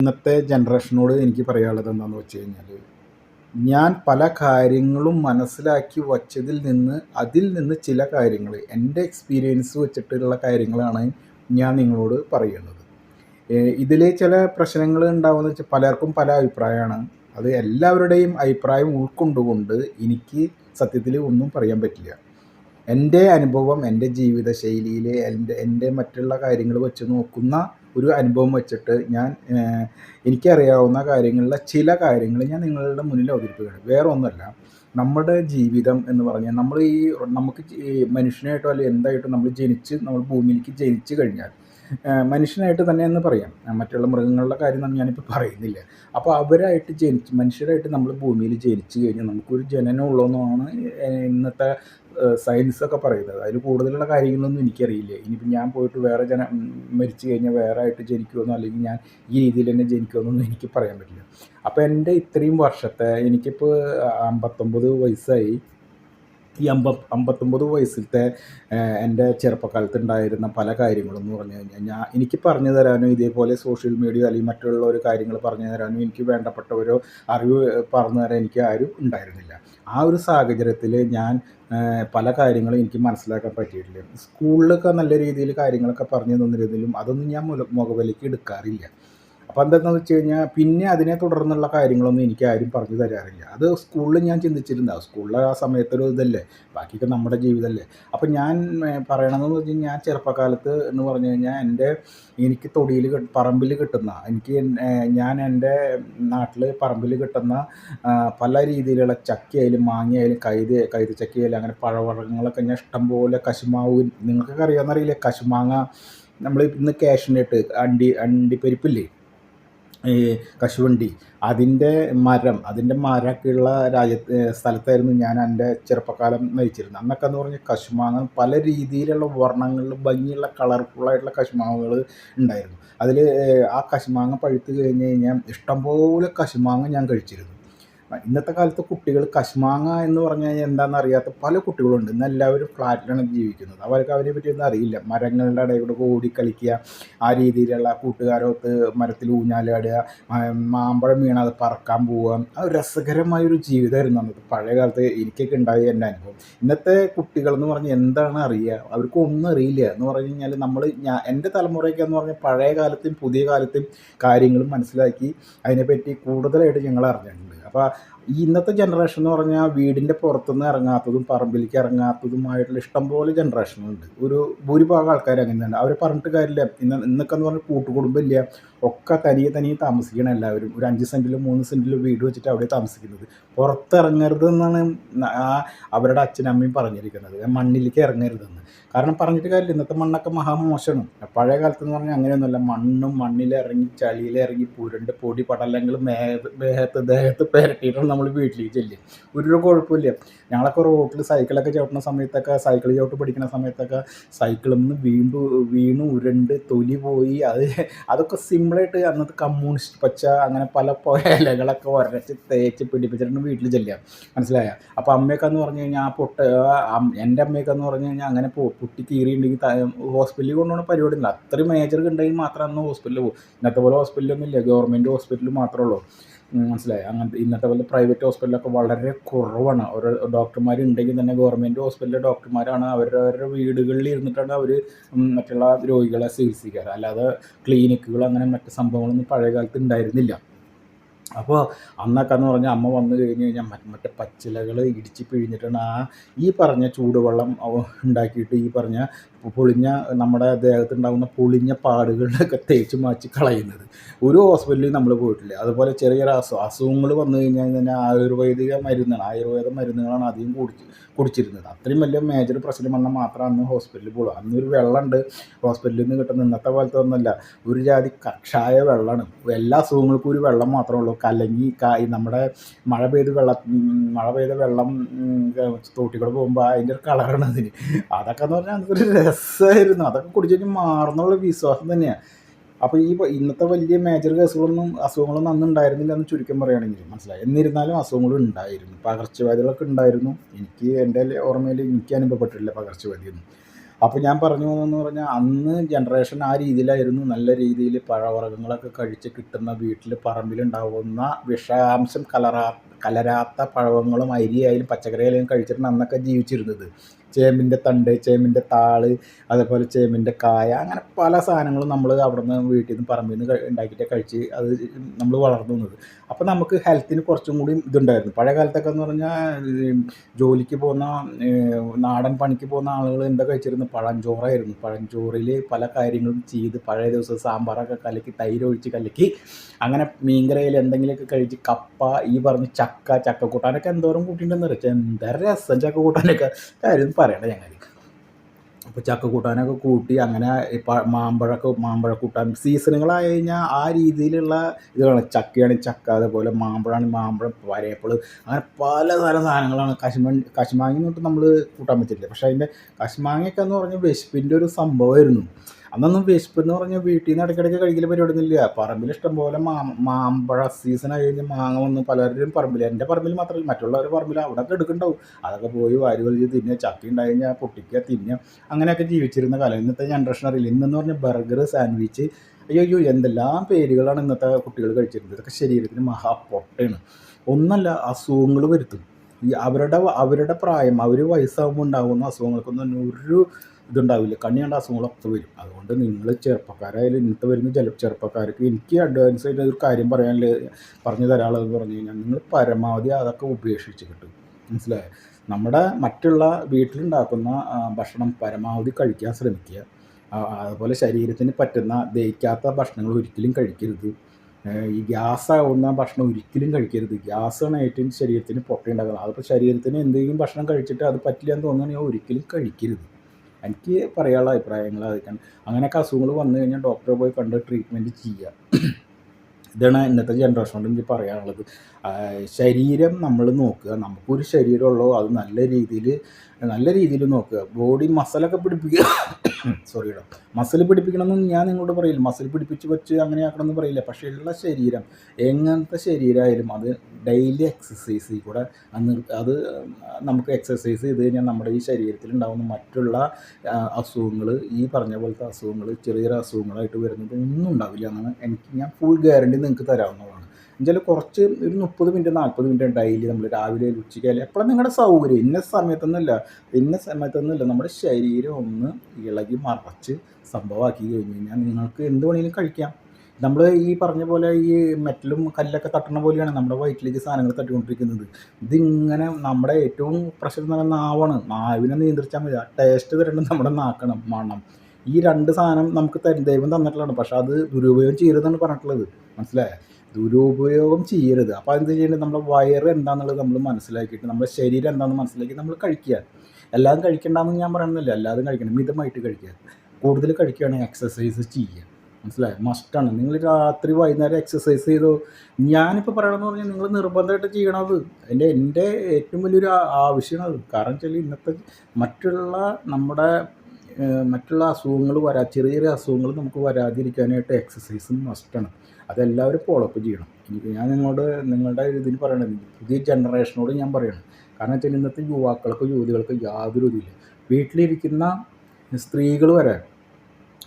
ഇന്നത്തെ ജനറേഷനോട് എനിക്ക് പറയാനുള്ളത് എന്താണെന്ന് വെച്ച് കഴിഞ്ഞാൽ ഞാൻ പല കാര്യങ്ങളും മനസ്സിലാക്കി വച്ചതിൽ നിന്ന് അതിൽ നിന്ന് ചില കാര്യങ്ങൾ എന്റെ എക്സ്പീരിയൻസ് വെച്ചിട്ടുള്ള കാര്യങ്ങളാണ് ഞാൻ നിങ്ങളോട് പറയുന്നത്. ഇതിൽ ചില പ്രശ്നങ്ങൾ ഉണ്ടാവുമെന്ന് വെച്ചാൽ പലർക്കും പല അഭിപ്രായമാണ്. അത് എല്ലാവരുടെയും അഭിപ്രായം ഉൾക്കൊണ്ടുകൊണ്ട് എനിക്ക് സത്യത്തിൽ ഒന്നും പറയാൻ പറ്റില്ല. എന്റെ അനുഭവം എന്റെ ജീവിത ശൈലിയിൽ എന്റെ എന്റെ മറ്റുള്ള കാര്യങ്ങൾ വെച്ച് നോക്കുന്ന ഒരു അനുഭവം വെച്ചിട്ട് ഞാൻ എനിക്കറിയാവുന്ന കാര്യങ്ങളിലെ ചില കാര്യങ്ങൾ ഞാൻ നിങ്ങളുടെ മുന്നിൽ അവതരിപ്പിക്കുകയാണ് വേറെ ഒന്നുമല്ല നമ്മുടെ ജീവിതം എന്ന് പറഞ്ഞാൽ നമ്മൾ ഈ നമുക്ക് മനുഷ്യനായിട്ടോ അല്ലെങ്കിൽ എന്തായിട്ടോ നമ്മൾ ജനിച്ച് നമ്മൾ ഭൂമിയിലേക്ക് ജനിച്ചു കഴിഞ്ഞാൽ മനുഷ്യനായിട്ട് തന്നെ എന്ന് പറയാം. മറ്റുള്ള മൃഗങ്ങളുടെ കാര്യം ഞാനിപ്പോൾ പറയുന്നില്ല. അപ്പോൾ അവരായിട്ട് ജനിച്ച് മനുഷ്യരായിട്ട് നമ്മൾ ഭൂമിയിൽ ജനിച്ചു കഴിഞ്ഞാൽ നമുക്കൊരു ജനനം ഉള്ളതെന്നാണ് ഇന്നത്തെ സയൻസൊക്കെ പറയുന്നത്. അതിൽ കൂടുതലുള്ള കാര്യങ്ങളൊന്നും എനിക്കറിയില്ല. ഇനിയിപ്പോൾ ഞാൻ പോയിട്ട് വേറെ ജന മരിച്ചു കഴിഞ്ഞാൽ വേറെ ആയിട്ട് ജനിക്കുമെന്നോ അല്ലെങ്കിൽ ഞാൻ ഈ രീതിയിൽ തന്നെ ജനിക്കുമെന്നൊന്നും എനിക്ക് പറയാൻ പറ്റില്ല. അപ്പോൾ എന്റെ ഇത്രയും വർഷത്തെ എനിക്കിപ്പോൾ അമ്പത്തൊമ്പത് വയസ്സായി. ഈ അമ്പ അമ്പത്തൊമ്പത് വയസ്സിലത്തെ എന്റെ ചെറുപ്പക്കാലത്ത് ഉണ്ടായിരുന്ന പല കാര്യങ്ങളും എന്ന് പറഞ്ഞു കഴിഞ്ഞാൽ ഞാൻ എനിക്ക് പറഞ്ഞു തരാനും ഇതേപോലെ സോഷ്യൽ മീഡിയ അല്ലെങ്കിൽ മറ്റുള്ള ഒരു കാര്യങ്ങൾ പറഞ്ഞു തരാനും എനിക്ക് വേണ്ടപ്പെട്ട ഒരു അറിവ് പറഞ്ഞു തരാൻ എനിക്ക് ആരും ഉണ്ടായിരുന്നില്ല. ആ ഒരു സാഹചര്യത്തിൽ ഞാൻ പല കാര്യങ്ങളും എനിക്ക് മനസ്സിലാക്കാൻ പറ്റിയിട്ടില്ല. സ്കൂളിലൊക്കെ നല്ല രീതിയിൽ കാര്യങ്ങളൊക്കെ പറഞ്ഞു തന്നിരുന്നെങ്കിലും അതൊന്നും ഞാൻ മുഖവിലേക്ക് എടുക്കാറില്ല. അപ്പോൾ എന്താണെന്ന് വെച്ച് കഴിഞ്ഞാൽ പിന്നെ അതിനെ തുടർന്നുള്ള കാര്യങ്ങളൊന്നും എനിക്ക് ആരും പറഞ്ഞു തരാറില്ല. അത് സ്കൂളിൽ ഞാൻ ചിന്തിച്ചിരുന്ന സ്കൂളിൽ ആ സമയത്തൊരു ഇതല്ലേ. ബാക്കിയൊക്കെ നമ്മുടെ ജീവിതമല്ലേ അപ്പോൾ ഞാൻ പറയണമെന്ന് വെച്ച് കഴിഞ്ഞാൽ ഞാൻ ചെറുപ്പകാലത്ത് എന്ന് പറഞ്ഞു കഴിഞ്ഞാൽ എന്റെ എനിക്ക് തൊടിയിൽ പറമ്പിൽ കിട്ടുന്ന എനിക്ക് ഞാൻ എന്റെ നാട്ടിൽ പറമ്പിൽ കിട്ടുന്ന പല രീതിയിലുള്ള ചക്കയായാലും മാങ്ങയായാലും കൈത് കൈത് അങ്ങനെ പഴവർഗങ്ങളൊക്കെ ഞാൻ ഇഷ്ടംപോലെ കശുമാവ്. നിങ്ങൾക്കൊക്കെ അറിയാമെന്നറിയില്ലേ കശുമാങ്ങ നമ്മൾ ഇന്ന് ക്യാഷിനിട്ട് അണ്ടി അണ്ടിപ്പരിപ്പില്ലേ? ഈ കശുവണ്ടി അതിന്റെ മരം അതിന്റെ മരമൊക്കെയുള്ള രാജ്യത്ത് സ്ഥലത്തായിരുന്നു ഞാൻ എന്റെ ചെറുപ്പക്കാലം നയിച്ചിരുന്നത്. അന്നൊക്കെ എന്ന് പറഞ്ഞാൽ കശുമാങ്ങ പല രീതിയിലുള്ള വർണങ്ങളിൽ ഭംഗിയുള്ള കളർഫുള്ളായിട്ടുള്ള കശുമാങ്ങകൾ ഉണ്ടായിരുന്നു. അതിൽ ആ കശുമാങ്ങ പഴുത്ത് കഴിഞ്ഞ് കഴിഞ്ഞാൽ ഇഷ്ടംപോലെ കശുമാങ്ങ ഞാൻ കഴിച്ചിരുന്നു. ഇന്നത്തെ കാലത്ത് കുട്ടികൾ കശ്മാങ്ങ എന്ന് പറഞ്ഞു കഴിഞ്ഞാൽ എന്താണെന്ന് അറിയാത്ത പല കുട്ടികളുണ്ട്. ഇന്ന് എല്ലാവരും ഫ്ലാറ്റിലാണ് ജീവിക്കുന്നത്. അവർക്ക് അവരെ പറ്റിയൊന്നും അറിയില്ല. മരങ്ങളുടെ ഇടയിൽ കൂടെ ഓടി ആ രീതിയിലുള്ള കൂട്ടുകാരൊത്ത് മരത്തിൽ ഊഞ്ഞാലാടുക മാമ്പഴം വീണ അത് പറക്കാൻ പോവുക. അത് രസകരമായൊരു ജീവിതമായിരുന്നു അന്നത്തെ. പഴയ കാലത്ത് എനിക്കൊക്കെ ഉണ്ടായ എന്റെ അനുഭവം. ഇന്നത്തെ കുട്ടികൾ എന്ന് പറഞ്ഞാൽ എന്താണ് അറിയുക? അവർക്ക് ഒന്നും അറിയില്ല. എന്ന് പറഞ്ഞു കഴിഞ്ഞാൽ നമ്മൾ ഞാൻ എന്റെ തലമുറയൊക്കെ എന്ന് പറഞ്ഞാൽ പഴയ കാലത്തും പുതിയ കാലത്തും കാര്യങ്ങളും മനസ്സിലാക്കി അതിനെപ്പറ്റി കൂടുതലായിട്ട് ഞങ്ങൾ അറിഞ്ഞിട്ടുണ്ട്. അപ്പോൾ ഈ ഇന്നത്തെ ജനറേഷൻ എന്ന് പറഞ്ഞാൽ വീടിന്റെ പുറത്തുനിന്ന് ഇറങ്ങാത്തതും പറമ്പിലേക്ക് ഇറങ്ങാത്തതുമായിട്ടുള്ള ഇഷ്ടംപോലെ ജനറേഷനുണ്ട് ഒരു ഭൂരിഭാഗം ആൾക്കാർ അങ്ങനെയാണ് അവർ പറഞ്ഞിട്ട് കാര്യമില്ല. ഇന്ന് ഇന്നൊക്കെ എന്ന് പറഞ്ഞാൽ കൂട്ടുകുടുംബം ഇല്ല. ഒക്കെ തനിയെ തനിയെ താമസിക്കണം എല്ലാവരും. ഒരു അഞ്ച് സെന്റിലും മൂന്ന് സെന്റിലും വീട് വെച്ചിട്ട് അവിടെ താമസിക്കുന്നത്. പുറത്തിറങ്ങരുത് എന്നാണ് അവരുടെ അച്ഛനും അമ്മയും പറഞ്ഞിരിക്കുന്നത്. മണ്ണിലേക്ക് ഇറങ്ങരുതെന്ന്. കാരണം പറഞ്ഞിട്ട് കാര്യമില്ല. ഇന്നത്തെ മണ്ണൊക്കെ മഹാമോശമാണ് പഴയ കാലത്ത് എന്ന് പറഞ്ഞാൽ അങ്ങനെയൊന്നുമല്ല. മണ്ണും മണ്ണിലിറങ്ങി ചളിയിലിറങ്ങി പുരണ്ട് പൊടി പടലങ്ങൾ മേഹത്ത് ദേഹത്ത് പെരട്ടിയിട്ടാണ് നമ്മൾ വീട്ടിലേക്ക് ചെല്ലും. ഒരു കുഴപ്പമില്ല. ഞങ്ങളൊക്കെ റോട്ടിൽ സൈക്കിളൊക്കെ ചവിട്ടുന്ന സമയത്തൊക്കെ സൈക്കിൾ ചവിട്ട് പഠിക്കുന്ന സമയത്തൊക്കെ സൈക്കിളിൽ നിന്ന് വീണ്ടു വീണു ഉരുണ്ട് തൊലി പോയി. അത് അതൊക്കെ സിമ്പിളായിട്ട് അന്നത്തെ കമ്മ്യൂണിസ്റ്റ് പച്ച അങ്ങനെ പല ഇലകളൊക്കെ ഉരച്ച് തേച്ച് പിടിപ്പിച്ചിട്ടുണ്ട് വീട്ടിൽ ചെല്ലുക. മനസ്സിലായ? അപ്പോൾ അമ്മയൊക്കെ എന്ന് പറഞ്ഞു കഴിഞ്ഞാൽ ആ പൊട്ട എന്റെ അമ്മയൊക്കെ എന്ന് പറഞ്ഞു കഴിഞ്ഞാൽ അങ്ങനെ പൊട്ടി കീറിയിട്ടുണ്ടെങ്കിൽ ഹോസ്പിറ്റലിൽ കൊണ്ടുപോകുന്ന പരിപാടി ഇല്ല അത്രയും മേജർ ഉണ്ടെങ്കിൽ മാത്രം അന്ന് ഹോസ്പിറ്റലിൽ പോകും ഇന്നത്തെ പോലെ ഹോസ്പിറ്റലൊന്നും ഇല്ല ഗവൺമെന്റ് ഹോസ്പിറ്റൽ മാത്രമേ ഉള്ളൂ. മനസ്സിലായി. അങ്ങനത്തെ ഇന്നത്തെ പോലെ പ്രൈവറ്റ് ഹോസ്പിറ്റലൊക്കെ വളരെ കുറവാണ്. ഓരോ ഡോക്ടർമാർ ഉണ്ടെങ്കിൽ തന്നെ ഗവൺമെന്റ് ഹോസ്പിറ്റലിലെ ഡോക്ടർമാരാണ്. അവരുടെ വീടുകളിൽ ഇരുന്നിട്ടാണ് അവർ മറ്റുള്ള രോഗികളെ ചികിത്സിക്കാറ്. അല്ലാതെ ക്ലിനിക്കുകൾ അങ്ങനെ മറ്റ് സംഭവങ്ങളൊന്നും പഴയ കാലത്ത് ഉണ്ടായിരുന്നില്ല. അപ്പോൾ അന്നൊക്കെ എന്ന് പറഞ്ഞാൽ അമ്മ വന്നു കഴിഞ്ഞ് കഴിഞ്ഞാൽ മറ്റേ പച്ചിലകൾ ഇടിച്ച് പിഴിഞ്ഞിട്ടാണ് ആ ഈ പറഞ്ഞ ചൂടുവെള്ളം ഉണ്ടാക്കിയിട്ട് ഈ പറഞ്ഞ പൊളിഞ്ഞ നമ്മുടെ ദേഹത്തുണ്ടാകുന്ന പൊളിഞ്ഞ പാടുകളിലൊക്കെ തേച്ച് മാറ്റി കളയുന്നത്. ഒരു ഹോസ്പിറ്റലിൽ നമ്മൾ പോയിട്ടില്ല. അതുപോലെ ചെറിയ അസു അസുഖങ്ങൾ വന്നു കഴിഞ്ഞാൽ തന്നെ ആയുർവേദിക മരുന്നാണ് ആയുർവേദ മരുന്നുകളാണ് അധികം കുടിച്ച് കുടിച്ചിരുന്നത്. അത്രയും വലിയ മേജർ പ്രശ്നം വന്നാൽ മാത്രം അന്ന് ഹോസ്പിറ്റലിൽ പോകുള്ളൂ ഒരു വെള്ളമുണ്ട്. ഹോസ്പിറ്റലിൽ നിന്ന് കിട്ടുന്ന ഇന്നത്തെ പോലത്തെ ഒന്നുമല്ല ഒരു ജാതി കക്ഷായ വെള്ളമാണ്. എല്ലാ അസുഖങ്ങൾക്കും ഒരു വെള്ളം മാത്രമേ ഉള്ളൂ. കലങ്ങി കായ് നമ്മുടെ മഴ പെയ്ത് വെള്ളം മഴ പെയ്ത വെള്ളം തോട്ടിക്കൂടെ പോകുമ്പോൾ അതിന്റെ ഒരു കളറാണ് അതിന്. അതൊക്കെ എന്ന് പറഞ്ഞാൽ അതൊരു രസമായിരുന്നു. അതൊക്കെ കുടിച്ചു മാറുന്നുള്ള വിശ്വാസം തന്നെയാണ് അപ്പോൾ ഈ ഇന്നത്തെ വലിയ മേജർ കേസുകളൊന്നും അസുഖങ്ങളൊന്നും അന്ന് ഉണ്ടായിരുന്നില്ല എന്ന് ചുരുക്കം പറയുകയാണെങ്കിൽ മനസ്സിലായി. എന്നിരുന്നാലും അസുഖങ്ങൾ ഉണ്ടായിരുന്നു. പകർച്ചവ്യാധികളൊക്കെ ഉണ്ടായിരുന്നു. എനിക്ക് എന്റെ ഓർമ്മയിൽ എനിക്ക് അനുഭവപ്പെട്ടിട്ടില്ല പകർച്ചവ്യാധിയൊന്നും. അപ്പോൾ ഞാൻ പറഞ്ഞു പോകുന്നതെന്ന് പറഞ്ഞാൽ അന്ന് ജനറേഷൻ ആ രീതിയിലായിരുന്നു. നല്ല രീതിയിൽ പഴവർഗങ്ങളൊക്കെ കഴിച്ച് കിട്ടുന്ന വീട്ടിൽ പറമ്പിലുണ്ടാവുന്ന വിഷാംശം കലറാ കലരാത്ത പഴവങ്ങളും അരിയായാലും പച്ചക്കറിയായാലും കഴിച്ചിട്ടാണ് അന്നൊക്കെ ജീവിച്ചിരുന്നത്. ചേമ്പിന്റെ തണ്ട് ചേമ്പിന്റെ താൾ അതേപോലെ ചേമ്പിന്റെ കായ അങ്ങനെ പല സാധനങ്ങളും നമ്മൾ അവിടെ നിന്ന് വീട്ടിൽ നിന്ന് പറമ്പിൽ നിന്ന് ഉണ്ടാക്കിയിട്ട് കഴിച്ച് അത് നമ്മൾ വളർന്നു വന്നത്. അപ്പോൾ നമുക്ക് ഹെൽത്തിന് കുറച്ചും കൂടി ഇതുണ്ടായിരുന്നു. പഴയ കാലത്തൊക്കെ എന്ന് പറഞ്ഞാൽ ജോലിക്ക് പോകുന്ന നാടൻ പണിക്ക് പോകുന്ന ആളുകൾ എന്താ കഴിച്ചിരുന്നു? പഴഞ്ചോറായിരുന്നു. പഴഞ്ചോറിൽ പല കാര്യങ്ങളും ചെയ്ത് പഴയ ദിവസം സാമ്പാറൊക്കെ കലക്കി തൈര് ഒഴിച്ച് കലക്കി അങ്ങനെ മീൻകറിയിൽ എന്തെങ്കിലുമൊക്കെ കഴിച്ച് കപ്പ ഈ പറഞ്ഞ് ചക്ക ചക്ക കൂട്ടാനൊക്കെ എന്തോരം കൂട്ടിയിട്ടുണ്ടെന്ന് വെച്ചാൽ എന്താ രസം ചക്ക കൂട്ടാനൊക്കെ കാര്യം പറയണ്ട ഞങ്ങൾ അപ്പോൾ ചക്ക കൂട്ടാനൊക്കെ കൂട്ടി അങ്ങനെ മാമ്പഴമൊക്കെ മാമ്പഴ കൂട്ടാൻ സീസണുകളായി കഴിഞ്ഞാൽ ആ രീതിയിലുള്ള ഇതാണ് ചക്കയാണ് ചക്ക അതേപോലെ മാമ്പഴമാണ് മാമ്പഴം വരയപ്പോൾ അങ്ങനെ പലതരം സാധനങ്ങളാണ്. കശുമ കശുമാങ്ങി തൊട്ട് നമ്മൾ കൂട്ടാൻ പറ്റില്ല. പക്ഷേ അതിന്റെ കശുമാങ്ങയൊക്കെ എന്ന് പറഞ്ഞാൽ വിശപ്പിന്റെ ഒരു സംഭവമായിരുന്നു. അന്നൊന്നും വിശപ്പ് എന്ന് പറഞ്ഞാൽ വീട്ടിൽ നിന്ന് ഇടയ്ക്കിടയ്ക്ക് കഴിക്കൽ പരിപാടിയൊന്നുമില്ല. പറമ്പിൽ ഇഷ്ടംപോലെ മാ മാമ്പഴ സീസൺ ആയി കഴിഞ്ഞാൽ മാങ്ങ വന്ന്. പലരുടെയും പറമ്പിൽ എന്റെ പറമ്പിൽ മാത്രമല്ല മറ്റുള്ളവരുടെ പറമ്പിൽ അവിടെ ഒക്കെ എടുക്കുന്നുണ്ടാവും അതൊക്കെ പോയി വാരി വലിച്ച് തിന്നുക ചക്ക ഉണ്ടായി കഴിഞ്ഞാൽ പൊട്ടിക്കുക തിന്നുക. അങ്ങനെയൊക്കെ ജീവിച്ചിരുന്ന കാലം. ഇന്നത്തെ ജനറേഷൻ അറിയില്ല. ഇന്നെന്ന് പറഞ്ഞാൽ ബർഗർ സാൻഡ്വിച്ച് അയ്യോ അയ്യോ എന്തെല്ലാം പേരുകളാണ് ഇന്നത്തെ കുട്ടികൾ കഴിച്ചിരുന്നത്. ഇതൊക്കെ ശരീരത്തിന് മഹാപൊട്ടയാണ്. ഒന്നല്ല അസുഖങ്ങൾ വരുത്തും. ഈ അവരുടെ അവരുടെ പ്രായം അവർ വയസ്സാകുമ്പോൾ ഉണ്ടാകുന്ന അസുഖങ്ങൾക്കൊന്നും ഒരു ഇതുണ്ടാവില്ല. കണ്ണി കണ്ട അസുഖങ്ങളൊക്കെ വരും. അതുകൊണ്ട് നിങ്ങൾ ചെറുപ്പക്കാരായാലും ഇന്നത്തെ വരുന്ന ചില ചെറുപ്പക്കാർക്ക് എനിക്ക് അഡ്വാൻസ് ആയിട്ട് ഒരു കാര്യം പറയാനില്ല പറഞ്ഞു തരാനുള്ളതെന്ന് പറഞ്ഞു കഴിഞ്ഞാൽ നിങ്ങൾ പരമാവധി അതൊക്കെ ഉപേക്ഷിച്ച് കിട്ടും. മനസ്സിലായോ? നമ്മുടെ മറ്റുള്ള വീട്ടിലുണ്ടാക്കുന്ന ഭക്ഷണം പരമാവധി കഴിക്കാൻ ശ്രമിക്കുക. അതുപോലെ ശരീരത്തിന് പറ്റുന്ന ദഹിക്കാത്ത ഭക്ഷണങ്ങൾ ഒരിക്കലും കഴിക്കരുത്. ഈ ഗ്യാസ് ആവുന്ന ഭക്ഷണം ഒരിക്കലും കഴിക്കരുത്. ഗ്യാസാണ് ഏറ്റവും ശരീരത്തിന് പൊട്ടയുണ്ടാക്കുന്നത് അതിപ്പോൾ ശരീരത്തിന് എന്തെങ്കിലും ഭക്ഷണം കഴിച്ചിട്ട് അത് പറ്റില്ല എന്ന് തോന്നുകയാണെങ്കിൽ ഒരിക്കലും കഴിക്കരുത്. എനിക്ക് പറയാനുള്ള അഭിപ്രായങ്ങൾ അതൊക്കെയാണ്. അങ്ങനെയൊക്കെ അസുഖങ്ങൾ വന്നു കഴിഞ്ഞാൽ ഡോക്ടറെ പോയി കണ്ട് ട്രീറ്റ്മെന്റ് ചെയ്യുക ഇതാണ് ഇന്നത്തെ ജനറേഷനോട് എനിക്ക് പറയാനുള്ളത്. ശരീരം നമ്മൾ നോക്കുക. നമുക്കൊരു ശരീരമുള്ളൂ. അത് നല്ല രീതിയിൽ നല്ല രീതിയിൽ നോക്കുക. ബോഡി മസിലൊക്കെ പിടിപ്പിക്കുക. സോറി കേട്ടോ മസിൽ പിടിപ്പിക്കണമെന്ന് ഞാൻ നിങ്ങളോട് പറയില്ല. മസിൽ പിടിപ്പിച്ച് വെച്ച് അങ്ങനെ ആക്കണമെന്ന് പറയില്ല. പക്ഷേ ഉള്ള ശരീരം എങ്ങനത്തെ ശരീരമായാലും അത് ഡെയിലി എക്സസൈസ് കൂടെ അന്ന് അത് നമുക്ക് എക്സസൈസ് ചെയ്ത് കഴിഞ്ഞാൽ നമ്മുടെ ഈ ശരീരത്തിൽ ഉണ്ടാകുന്ന മറ്റുള്ള അസുഖങ്ങൾ ഈ പറഞ്ഞ പോലത്തെ അസുഖങ്ങൾ ചെറിയ ചെറിയ അസുഖങ്ങളായിട്ട് വരുന്നത് ഒന്നും ഉണ്ടാവില്ല എന്നാണ് എനിക്ക് ഞാൻ ഫുൾ ഗ്യാരണ്ടി നിങ്ങൾക്ക് തരാവുന്നതാണ്. എന്നുവെച്ചാൽ കുറച്ച് ഒരു മുപ്പത് മിനിറ്റ് നാൽപ്പത് മിനിറ്റ് ഡെയിലി നമ്മൾ രാവിലെ ഉച്ചയ്ക്ക് അല്ലെങ്കിൽ എപ്പോഴും നിങ്ങളുടെ സൗകര്യം. ഇന്ന സമയത്തൊന്നുമില്ല. ഇന്ന സമയത്തൊന്നുമില്ല. നമ്മുടെ ശരീരം ഒന്ന് ഇളകി മറച്ച് സംഭവമാക്കി കഴിഞ്ഞ് കഴിഞ്ഞാൽ നിങ്ങൾക്ക് എന്ത് വേണമെങ്കിലും കഴിക്കാം. നമ്മൾ ഈ പറഞ്ഞ പോലെ ഈ മെറ്റലും കല്ലൊക്കെ തട്ടണ പോലെയാണ് നമ്മുടെ വയറ്റിലേക്ക് സാധനങ്ങൾ തട്ടിക്കൊണ്ടിരിക്കുന്നത്. ഇതിങ്ങനെ നമ്മുടെ ഏറ്റവും പ്രശ്നം എന്ന് പറയുന്ന നാവാണ്. നാവിനെ നിയന്ത്രിച്ചാൽ മതി. ആ ടേസ്റ്റ് തരേണ്ടത് നമ്മുടെ നാക്കണം മണം. ഈ രണ്ട് സാധനം നമുക്ക് തരും ദൈവം തന്നിട്ടുള്ളതാണ്. പക്ഷെ അത് ദുരുപയോഗം ചെയ്യരുതെന്നാണ് പറഞ്ഞിട്ടുള്ളത്. മനസ്സിലായോ? ദുരുപയോഗം ചെയ്യരുത്. അപ്പോൾ എന്ത് ചെയ്യേണ്ടത്? നമ്മുടെ വയറ് എന്താണെന്നുള്ളത് നമ്മൾ മനസ്സിലാക്കിയിട്ട് നമ്മുടെ ശരീരം എന്താണെന്ന് മനസ്സിലാക്കി നമ്മൾ കഴിക്കുക. എല്ലാം കഴിക്കണ്ടെന്ന് ഞാൻ പറയുന്നില്ല. എല്ലാതും കഴിക്കണം. മിതമായിട്ട് കഴിക്കുക. കൂടുതൽ കഴിക്കുകയാണെങ്കിൽ എക്സസൈസ് ചെയ്യുക. മനസ്സിലായി? മസ്റ്റാണ് നിങ്ങൾ രാത്രി വൈകുന്നേരം എക്സസൈസ് ചെയ്തോ. ഞാനിപ്പോൾ പറയണമെന്ന് പറഞ്ഞാൽ നിങ്ങൾ നിർബന്ധമായിട്ട് ചെയ്യണത്. എന്റെ എന്റെ ഏറ്റവും വലിയൊരു ആവശ്യമാണ് അത്. കാരണം വെച്ചാൽ ഇന്നത്തെ മറ്റുള്ള നമ്മുടെ മറ്റുള്ള അസുഖങ്ങൾ വരാ ചെറിയ ചെറിയ അസുഖങ്ങൾ നമുക്ക് വരാതിരിക്കാനായിട്ട് എക്സസൈസ് മസ്റ്റാണ് അതെല്ലാവരും ഫോളോപ്പ് ചെയ്യണം. ഞാൻ നിങ്ങളോട് നിങ്ങളുടെ ഇതിന് പറയണത് പുതിയ ജനറേഷനോട് ഞാൻ പറയണം. കാരണം വെച്ചാൽ ഇന്നത്തെ യുവാക്കൾക്ക് യുവതികൾക്ക് യാതൊരു ഇതില്ല വീട്ടിലിരിക്കുന്ന സ്ത്രീകൾ വരെ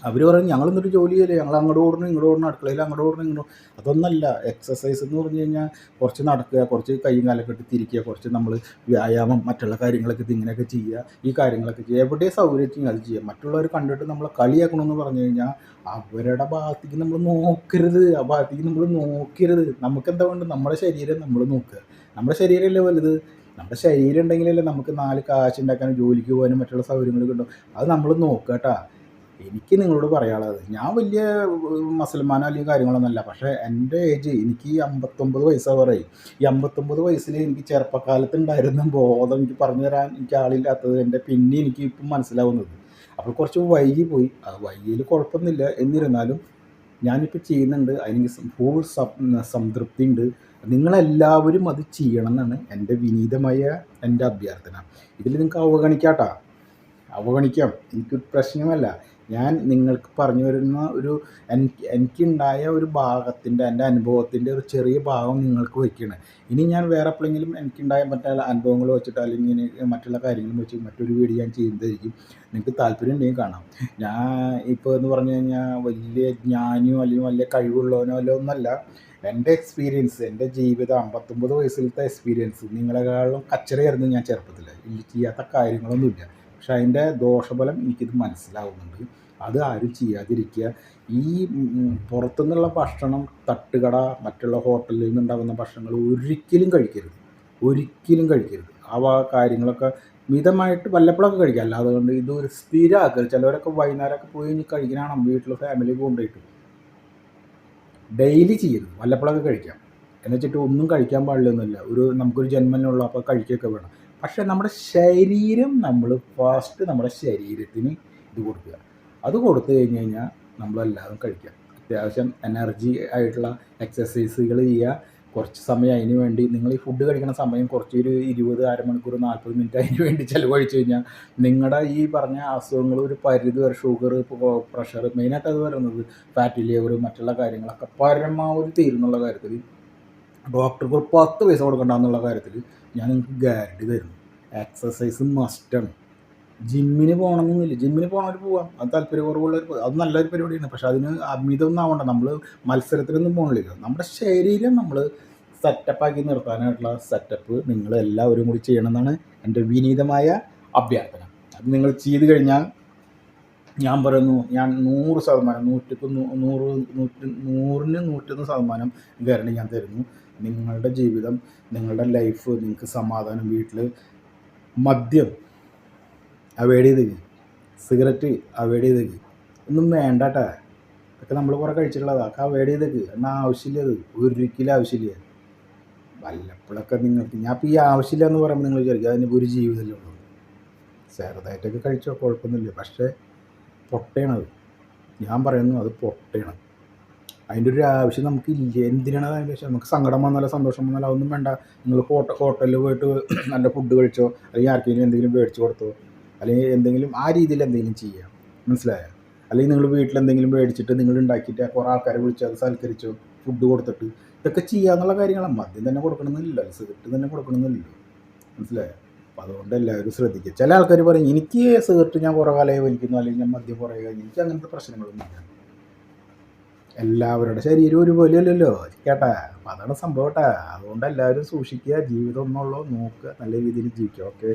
അവർ പറയും ഞങ്ങൾ എന്നിട്ട് ജോലി ചെയ്യില്ലേ ഞങ്ങൾ അങ്ങോട്ട് ഓടണം ഇങ്ങോട്ട് ഓടണം അടുക്കളയിൽ അങ്ങോട്ട് ഓടണം ഇങ്ങോട്ട് അതൊന്നല്ല എക്സസൈസ് എന്ന് പറഞ്ഞു കഴിഞ്ഞാൽ കുറച്ച് നടക്കുക കുറച്ച് കൈയും കാലൊക്കെ ഇട്ട് തിരിക്കുക കുറച്ച് നമ്മൾ വ്യായാമം മറ്റുള്ള കാര്യങ്ങളൊക്കെ ഇങ്ങനെയൊക്കെ ചെയ്യുക ഈ കാര്യങ്ങളൊക്കെ ചെയ്യുക. എവിടെ സൗകര്യത്തിൽ അത് ചെയ്യുക. മറ്റുള്ളവർ കണ്ടിട്ട് നമ്മൾ കളിയാക്കണമെന്ന് പറഞ്ഞു കഴിഞ്ഞാൽ അവരുടെ ഭാഗത്തേക്ക് നമ്മൾ നോക്കരുത്. ആ ഭാഗത്തേക്ക് നമ്മൾ നോക്കരുത്. നമുക്ക് എന്താ വേണ്ടത്? നമ്മുടെ ശരീരം നമ്മൾ നോക്കുക. നമ്മുടെ ശരീരമല്ലേ വലുത്. നമ്മുടെ ശരീരം ഉണ്ടെങ്കിലല്ലേ നമുക്ക് നാല് കാശ് ഉണ്ടാക്കാനും ജോലിക്ക് പോകാനും മറ്റുള്ള സൗകര്യങ്ങളൊക്കെ ഉണ്ടാവും. അത് നമ്മൾ നോക്കുക കേട്ടോ. എനിക്ക് നിങ്ങളോട് പറയാനുള്ളത് ഞാൻ വലിയ മസൽമാനോ അല്ലെങ്കിൽ കാര്യങ്ങളൊന്നുമല്ല പക്ഷേ എന്റെ ഏജ് എനിക്ക് ഈ അമ്പത്തൊമ്പത് വയസ്സാവാറായി ഈ അമ്പത്തൊമ്പത് വയസ്സിൽ എനിക്ക് ചെറുപ്പക്കാലത്ത് ഉണ്ടായിരുന്ന ബോധം എനിക്ക് പറഞ്ഞു തരാൻ എനിക്ക് ആളില്ലാത്തത് എന്റെ പിന്നെ എനിക്ക് ഇപ്പം മനസ്സിലാവുന്നത്. അപ്പോൾ കുറച്ച് വൈകി പോയി. ആ വൈകിയിൽ കുഴപ്പമൊന്നുമില്ല. എന്നിരുന്നാലും ഞാനിപ്പോൾ ചെയ്യുന്നുണ്ട്. അതിന് ഫുൾ സംതൃപ്തി ഉണ്ട്. നിങ്ങളെല്ലാവരും അത് ചെയ്യണം എന്നാണ് എന്റെ വിനീതമായ എന്റെ അഭ്യർത്ഥന. ഇതിൽ നിങ്ങൾക്ക് അവഗണിക്കാട്ടാ. അവഗണിക്കാം. എനിക്കൊരു പ്രശ്നമല്ല ഞാൻ നിങ്ങൾക്ക് പറഞ്ഞു വരുന്ന ഒരു എനിക്ക് എനിക്കുണ്ടായ ഒരു ഭാഗത്തിന്റെ എന്റെ അനുഭവത്തിന്റെ ഒരു ചെറിയ ഭാഗം നിങ്ങൾക്ക് വയ്ക്കുകയാണ്. ഇനി ഞാൻ വേറെ എപ്പോഴെങ്കിലും എനിക്കുണ്ടായ മറ്റുള്ള അനുഭവങ്ങൾ വെച്ചിട്ട് അല്ലെങ്കിൽ മറ്റുള്ള കാര്യങ്ങൾ വെച്ച് മറ്റൊരു വീഡിയോ ഞാൻ ചെയ്യുന്നതായിരിക്കും. നിങ്ങൾക്ക് താല്പര്യം ഉണ്ടെങ്കിൽ കാണാം. ഞാൻ ഇപ്പോൾ എന്ന് പറഞ്ഞു കഴിഞ്ഞാൽ വലിയ ജ്ഞാനിയോ അല്ലെങ്കിൽ വലിയ കഴിവുള്ളവനോ അല്ല ഒന്നല്ല എന്റെ എക്സ്പീരിയൻസ് എന്റെ ജീവിതം അമ്പത്തൊമ്പത് വയസ്സിലത്തെ എക്സ്പീരിയൻസ് നിങ്ങളെക്കാളും കച്ചറയായിരുന്നു ഞാൻ ചെറുപ്പത്തിൽ ഇല്ല ചെയ്യാത്ത കാര്യങ്ങളൊന്നുമില്ല. പക്ഷെ അതിന്റെ ദോഷഫലം എനിക്കിത് മനസ്സിലാവുന്നുണ്ട്. അത് ആരും ചെയ്യാതിരിക്കുക. ഈ പുറത്തുനിന്നുള്ള ഭക്ഷണം തട്ടുകട മറ്റുള്ള ഹോട്ടലിൽ നിന്നുണ്ടാകുന്ന ഭക്ഷണങ്ങൾ ഒരിക്കലും കഴിക്കരുത്. ഒരിക്കലും കഴിക്കരുത്. ആ കാര്യങ്ങളൊക്കെ മിതമായിട്ട് വല്ലപ്പോഴൊക്കെ കഴിക്കാം. അല്ലാതെ കൊണ്ട് ഇത് ഒരു സ്ഥിരമാക്കരുത് ചിലവരൊക്കെ വൈകുന്നേരമൊക്കെ പോയി കഴിഞ്ഞ് കഴിക്കാനാണ് വീട്ടിൽ ഫാമിലി കൊണ്ടുപോയിട്ട്. ഡെയിലി ചെയ്യരുത്. വല്ലപ്പോഴൊക്കെ കഴിക്കാം. എന്ന് വെച്ചിട്ട് ഒന്നും കഴിക്കാൻ പാടില്ലെന്നല്ല ഒരു നമുക്കൊരു ജന്മനുള്ള അപ്പോൾ കഴിക്കുകയൊക്കെ വേണം. പക്ഷേ നമ്മുടെ ശരീരം നമ്മൾ ഫാസ്റ്റ് നമ്മുടെ ശരീരത്തിന് ഇത് കൊടുക്കുക. അത് കൊടുത്തു കഴിഞ്ഞ് കഴിഞ്ഞാൽ നമ്മളെല്ലാവരും കഴിക്കുക. അത്യാവശ്യം എനർജി ആയിട്ടുള്ള എക്സസൈസുകൾ ചെയ്യുക. കുറച്ച് സമയം അതിന് വേണ്ടി നിങ്ങൾ ഈ ഫുഡ് കഴിക്കുന്ന സമയം കുറച്ച് ഒരു ഇരുപത് അരമണിക്കൂർ നാൽപ്പത് മിനിറ്റ് അതിന് വേണ്ടി ചിലവഴിച്ച് കഴിഞ്ഞാൽ നിങ്ങളുടെ ഈ പറഞ്ഞ അസുഖങ്ങൾ ഒരു പരിധി വരെ ഷുഗർ പ്രഷർ മെയിനായിട്ട് അത് വരുന്നത് ഫാറ്റി ലിവർ മറ്റുള്ള കാര്യങ്ങളൊക്കെ പരമാവധി തീരുന്നുള്ള കാര്യത്തിൽ ഡോക്ടർക്ക് ഒരു പത്ത് പൈസ കൊടുക്കണ്ട എന്നുള്ള കാര്യത്തിൽ ഞാൻ നിങ്ങൾക്ക് ഗ്യാരണ്ടി തരുന്നു. എക്സസൈസ് മസ്റ്റാണ് ജിമ്മിന് പോകണമെന്നില്ല ജിമ്മിന് പോകണവർ പോവാം. അത് താല്പര്യക്കുറവുള്ള ഒരു അത് നല്ലൊരു പരിപാടിയാണ്. പക്ഷെ അതിന് അമിതമൊന്നും ആവണ്ട. നമ്മൾ മത്സരത്തിനൊന്നും പോകണില്ല നമ്മുടെ ശരീരം നമ്മൾ സെറ്റപ്പാക്കി നിർത്താനായിട്ടുള്ള സെറ്റപ്പ് നിങ്ങൾ എല്ലാവരും കൂടി ചെയ്യണമെന്നാണ് എന്റെ വിനീതമായ അഭ്യർത്ഥന. അത് നിങ്ങൾ ചെയ്ത് കഴിഞ്ഞാൽ ഞാൻ പറയുന്നു ഞാൻ നൂറ് ശതമാനം നൂറ്റിക്ക് നൂറ് നൂറ്റി നൂറിന് നൂറ്റൊന്ന് ശതമാനം ഗ്യാരണ്ടി ഞാൻ തരുന്നു. നിങ്ങളുടെ ജീവിതം നിങ്ങളുടെ ലൈഫ് നിങ്ങൾക്ക് സമാധാനം വീട്ടിൽ മദ്യം അവോയ്ഡ് ചെയ്തേക്ക്. സിഗരറ്റ് അവോയ്ഡ് ചെയ്തേക്ക്. ഒന്നും വേണ്ടട്ടെ. അതൊക്കെ നമ്മൾ കുറേ കഴിച്ചിട്ടുള്ളതാണ് അതൊക്കെ അവോയ്ഡ് ചെയ്തേക്ക്. എന്നാൽ ആവശ്യമില്ല അത്. ഒരിക്കലും ആവശ്യമില്ല. വല്ലപ്പോഴൊക്കെ നിങ്ങൾക്ക് ഞാൻ ഇപ്പോൾ ഈ ആവശ്യമില്ല എന്ന് പറയുമ്പോൾ നിങ്ങൾ വിചാരിക്കും അതിന് ഒരു ജീവിതമല്ലേ ഉള്ളൂ. ചെറുതായിട്ടൊക്കെ കഴിച്ചോ കുഴപ്പമൊന്നുമില്ല. പക്ഷേ പൊട്ടയാണത് ഞാൻ പറയുന്നു അത് പൊട്ടയാണ്. അതിന്റെ ഒരു ആവശ്യം നമുക്ക് ഇല്ല എന്തിനാണ് അതിന്റെ ആവശ്യം? നമുക്ക് സങ്കടം വന്നാലോ സന്തോഷം വന്നാലോ അതൊന്നും വേണ്ട. നിങ്ങൾ ഹോട്ട ഹോട്ടലിൽ പോയിട്ട് നല്ല ഫുഡ് കഴിച്ചോ? അല്ലെങ്കിൽ ആർക്കെങ്കിലും എന്തെങ്കിലും മേടിച്ചു കൊടുത്തോ? അല്ലെങ്കിൽ എന്തെങ്കിലും ആ രീതിയിൽ എന്തെങ്കിലും ചെയ്യാം. മനസ്സിലായോ? അല്ലെങ്കിൽ നിങ്ങൾ വീട്ടിൽ എന്തെങ്കിലും മേടിച്ചിട്ട് നിങ്ങൾ ഉണ്ടാക്കിയിട്ട് കുറേ ആൾക്കാരെ വിളിച്ച് അത് സൽക്കരിച്ചു? ഫുഡ് കൊടുത്തിട്ട്. ഇതൊക്കെ ചെയ്യാന്നുള്ള കാര്യങ്ങളാണ് മദ്യം തന്നെ കൊടുക്കണമെന്നില്ല. സിഗരറ്റ് തന്നെ കൊടുക്കണമെന്നില്ല. മനസ്സിലായോ? അപ്പോൾ അതുകൊണ്ട് എല്ലാവരും ശ്രദ്ധിക്കുക. ചില ആൾക്കാർ പറയും എനിക്ക് സിഗരറ്റ് ഞാൻ കുറേ കാലമായി വലിക്കുന്നു. അല്ലെങ്കിൽ ഞാൻ മദ്യം കുറേ കഴിഞ്ഞു. എനിക്ക് അങ്ങനത്തെ പ്രശ്നങ്ങളൊന്നുമില്ല. എല്ലാവരുടെ ശരീരം ഒരുപോലെ അല്ലല്ലോ കേട്ടാ? അപ്പം അതാണ് സംഭവം കേട്ടാ. അതുകൊണ്ട് എല്ലാവരും സൂക്ഷിക്കുക ജീവിതം ഒന്നുള്ളൂ നോക്കുക നല്ല രീതിയിൽ ജീവിക്കുക. ഓക്കെ